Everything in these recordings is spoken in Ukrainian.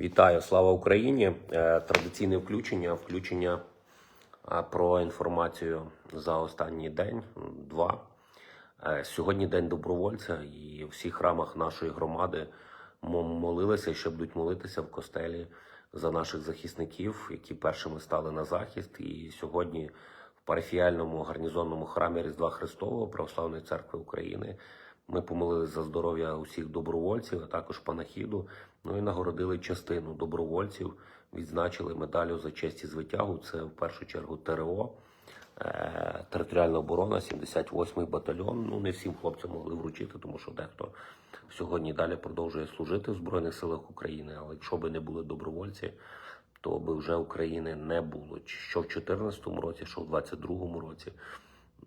Вітаю, слава Україні! Е, Традиційне включення. Включення е, про інформацію за останній день. Два. Е, Сьогодні день добровольця, і в всіх храмах нашої громади мо- молилися, що будуть молитися в костелі за наших захисників, які першими стали на захист. І сьогодні в парафіальному гарнізонному храмі Різдва Христового Православної церкви України ми помолилися за здоров'я усіх добровольців, а також панахіду. Ну і нагородили частину добровольців, відзначили медалю за честь і звитягу. Це в першу чергу ТРО, е, територіальна оборона, 78-й батальйон. Ну не всім хлопцям могли вручити, тому що дехто сьогодні далі продовжує служити в Збройних силах України. Але якщо би не були добровольці, то би вже України не було. Що в 2014 році, що в 2022 році.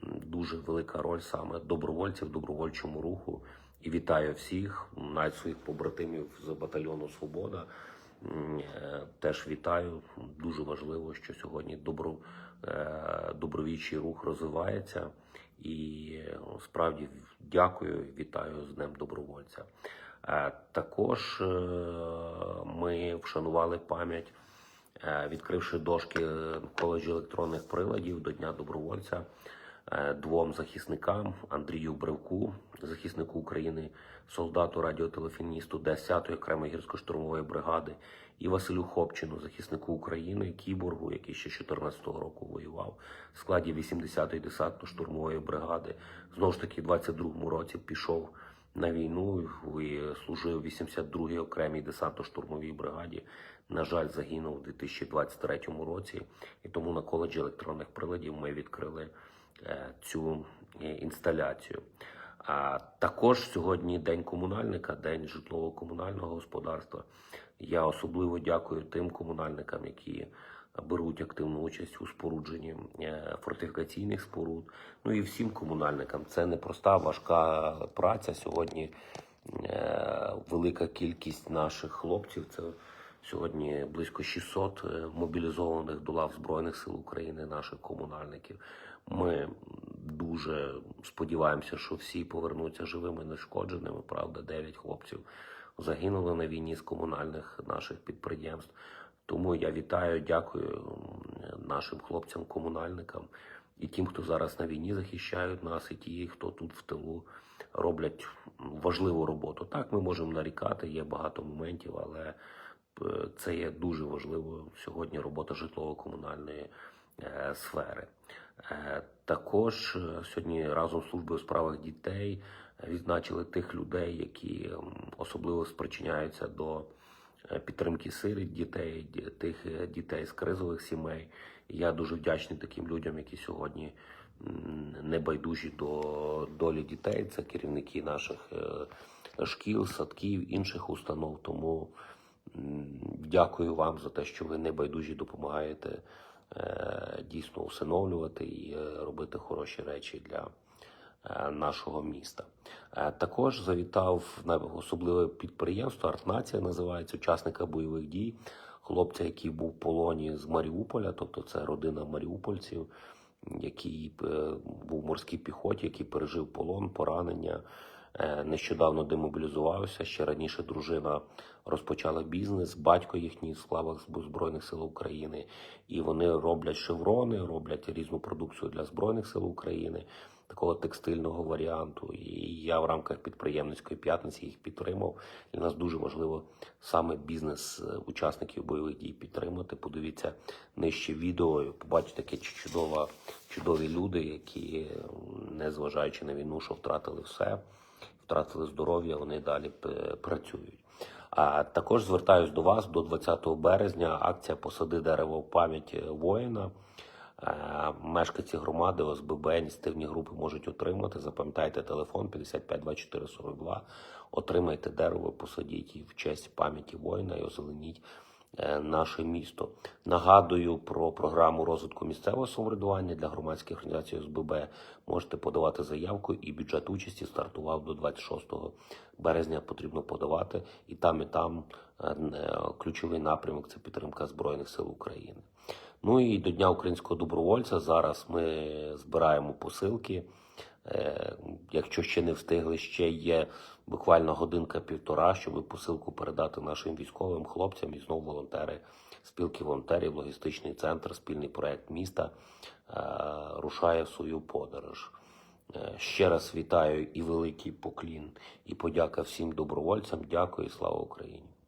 Дуже велика роль саме добровольців добровольчому руху. І вітаю всіх, навіть своїх побратимів з батальйону Свобода. Е, Теж вітаю. Дуже важливо, що сьогодні добро, е, добровільчий рух розвивається. І е, справді дякую, вітаю з Днем добровольця. Е, Також ми вшанували пам'ять, відкривши дошки коледжі електронних приладів до Дня добровольця двом захисникам Андрію Бревку, захиснику України, солдату радіотелефоністу 10-ї окремої гірсько-штурмової бригади, і Василю Хопчину, захиснику України, кіборгу, який ще 14-го року воював в складі 80-ї десантно-штурмової бригади. Знову ж таки, в 22-му році пішов на війну і служив в 82-й окремій десантно-штурмовій бригаді. На жаль, загинув у 2023 році, і тому на коледжі електронних приладів ми відкрили е, цю е, інсталяцію. А також сьогодні день комунальника, день житлово-комунального господарства. Я особливо дякую тим комунальникам, які беруть активну участь у спорудженні е, фортифікаційних споруд. Ну і всім комунальникам. Це непроста, важка праця. Сьогодні е, велика кількість наших хлопців. Це сьогодні близько 600 е, мобілізованих до лав Збройних сил України, наших комунальників. Ми дуже сподіваємося, що всі повернуться живими, нешкодженими. Правда, 9 хлопців загинули на війні з комунальних наших підприємств. Тому я вітаю, дякую нашим хлопцям-комунальникам і тим, хто зараз на війні захищають нас, і ті, хто тут в тилу роблять важливу роботу. Так, ми можемо нарікати, є багато моментів, але це є дуже важливо сьогодні робота житлово-комунальної е, сфери. Е, Також е, сьогодні разом з службою у справах дітей е, відзначили тих людей, які особливо спричиняються до е, підтримки сиріт дітей, тих е, дітей з кризових сімей. Я дуже вдячний таким людям, які сьогодні небайдужі до долі дітей. Це керівники наших е, шкіл, садків, інших установ. Тому дякую вам за те, що ви небайдужі допомагаєте е, дійсно усиновлювати і е, робити хороші речі для е, нашого міста. Також завітав на особливе підприємство Артнація називається учасника бойових дій, хлопця, який був в полоні з Маріуполя, тобто це родина маріупольців, який був в морській піхоті, який пережив полон, поранення. Е, Нещодавно демобілізувався. Ще раніше дружина розпочала бізнес, батько їхній в славах Збройних сил України. І вони роблять шеврони, роблять різну продукцію для Збройних сил України, такого текстильного варіанту. І я в рамках підприємницької п'ятниці їх підтримав. Для нас дуже важливо саме бізнес е, учасників бойових дій підтримати. Подивіться нижче відео, побачите таке чудова, чудові люди, які, м, незважаючи на війну, що втратили все втратили здоров'я, вони далі працюють. А також звертаюсь до вас до 20 березня. Акція Посади дерево в пам'ять воїна. Е, Мешканці громади ОСББ ініціативні групи можуть отримати. Запам'ятайте телефон 55 24 42. Отримайте дерево, посадіть і в честь пам'яті воїна і озеленіть наше місто. Нагадую про програму розвитку місцевого самоврядування для громадських організацій ОСББ. Можете подавати заявку, і бюджет участі стартував до 26 березня. Потрібно подавати, і там, і там е, е, ключовий напрямок це підтримка Збройних сил України. Ну і до Дня українського добровольця зараз ми збираємо посилки Е, Якщо ще не встигли, ще є буквально годинка-півтора, щоб посилку передати нашим військовим хлопцям. І знову волонтери, спілки волонтерів, логістичний центр, спільний проект міста е, рушає в свою подорож. Е, Ще раз вітаю і великий поклін, і подяка всім добровольцям. Дякую, і слава Україні!